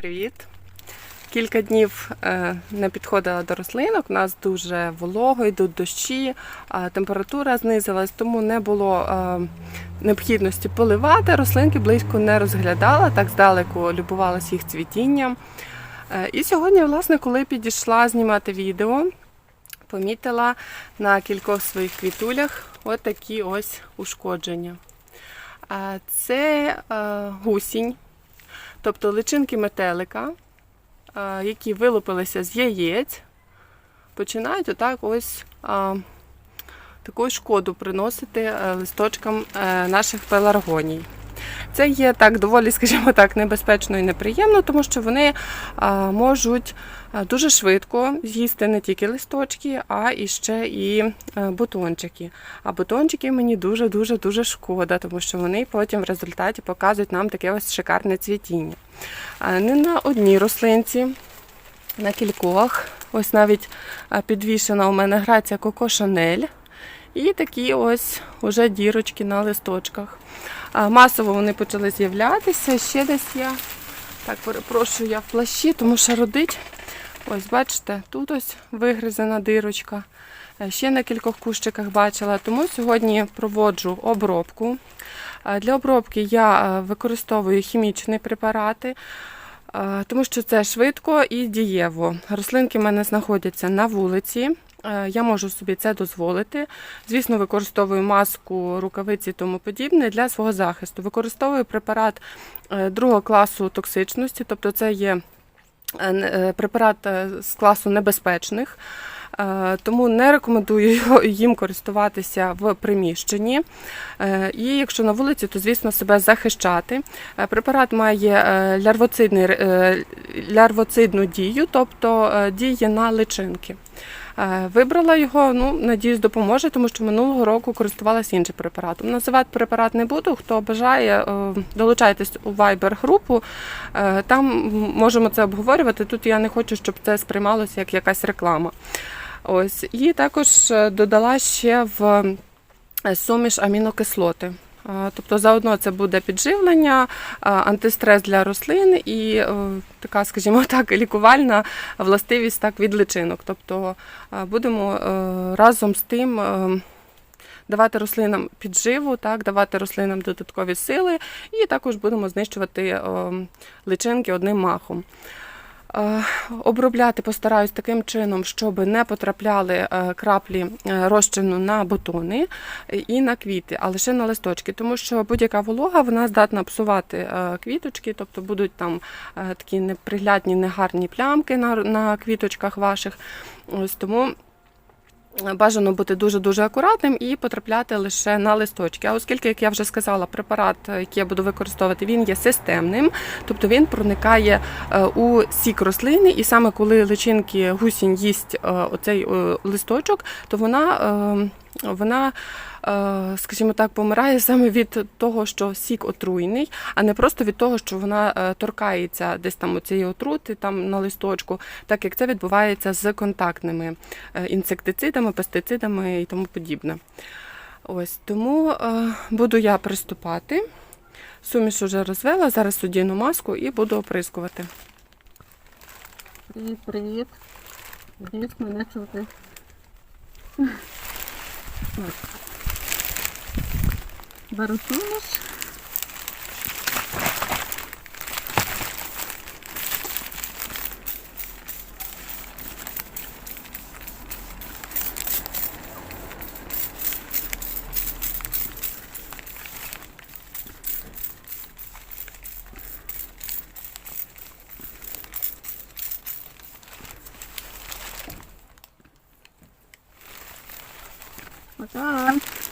Привіт! Кілька днів е, не підходила до рослинок. У нас дуже волого, йдуть дощі, температура знизилась, тому не було е, необхідності поливати. Рослинки близько не розглядала, так здалеку любувалася їх цвітінням. Е, І сьогодні, власне, коли підійшла знімати відео, помітила на кількох своїх квітулях от такі ось ушкодження. Це гусінь, тобто личинки метелика, які вилупилися з яєць, починають отак ось таку шкоду приносити е, листочкам е, наших пеларгоній. Це є так доволі, скажімо так, небезпечно і неприємно, тому що вони а, можуть а, дуже швидко з'їсти не тільки листочки, а і ще і е, бутончики. А бутончики мені дуже дуже шкода, тому що вони потім в результаті показують нам таке ось шикарне цвітіння. Не на одній рослинці, на кількох. Ось навіть підвішена у мене грація Коко Шанель. І такі ось уже дірочки на листочках. Масово вони почали з'являтися. Ще десь я так перепрошую, я в плащі, тому що родить. Ось, бачите, тут ось вигризана дирочка. Е, Ще на кількох кущиках бачила. Тому сьогодні проводжу обробку. Е, Для обробки я е, використовую хімічні препарати. Тому що це швидко і дієво. Рослинки в мене знаходяться на вулиці. Е, Я можу собі це дозволити. Звісно, використовую маску, рукавиці тому подібне для свого захисту. Використовую препарат е, другого класу токсичності, тобто це є е, препарат з класу небезпечних. Е, Тому не рекомендую їм користуватися в приміщенні. Е, І якщо на вулиці, то звісно себе захищати. Е, Препарат має лярвоцидну дію, тобто діє на личинки. Вибрала його, ну надіюсь, допоможе, тому що минулого року користувалася іншим препаратом. Називати препарат не буду. Хто бажає, долучайтесь у Viber групу. Там можемо це обговорювати. Тут я не хочу, щоб це сприймалося як якась реклама. Ось і також е, додала ще в е, суміш амінокислоти. Е, Тобто заодно це буде підживлення, антистрес для рослин і така, скажімо так, лікувальна властивість так від личинок. Тобто будемо разом з тим. Давати рослинам підживу, так, давати рослинам додаткові сили, і також будемо знищувати личинки одним махом. Е, Обробляти постараюсь таким чином, щоб не потрапляли е, краплі е, розчину на бутони і на квіти, а лише на листочки, тому що будь-яка волога вона здатна псувати квіточки, тобто будуть там такі неприглядні, негарні плямки на, на квіточках ваших. Ось тому. Бажано бути дуже-дуже акуратним і потрапляти лише на листочки. А оскільки, як я вже сказала, препарат, який я буду використовувати, він є системним, тобто він проникає е, у сік рослини, і саме коли личинки гусінь їсть е, оцей е, листочок, то вона, е, вона е, скажімо так, помирає саме від того, що сік отруйний, а не просто від того, що вона е, торкається десь там у цієї отрути там на листочку, так як це відбувається з контактними е, інсектицидами, пестицидами і тому подібне. Ось тому буду я приступати. Суміш вже розвела, зараз одіну маску і буду оприскувати. Привіт, привіт. Надіюсь, мене чути. Так. Беру суміш. Отак.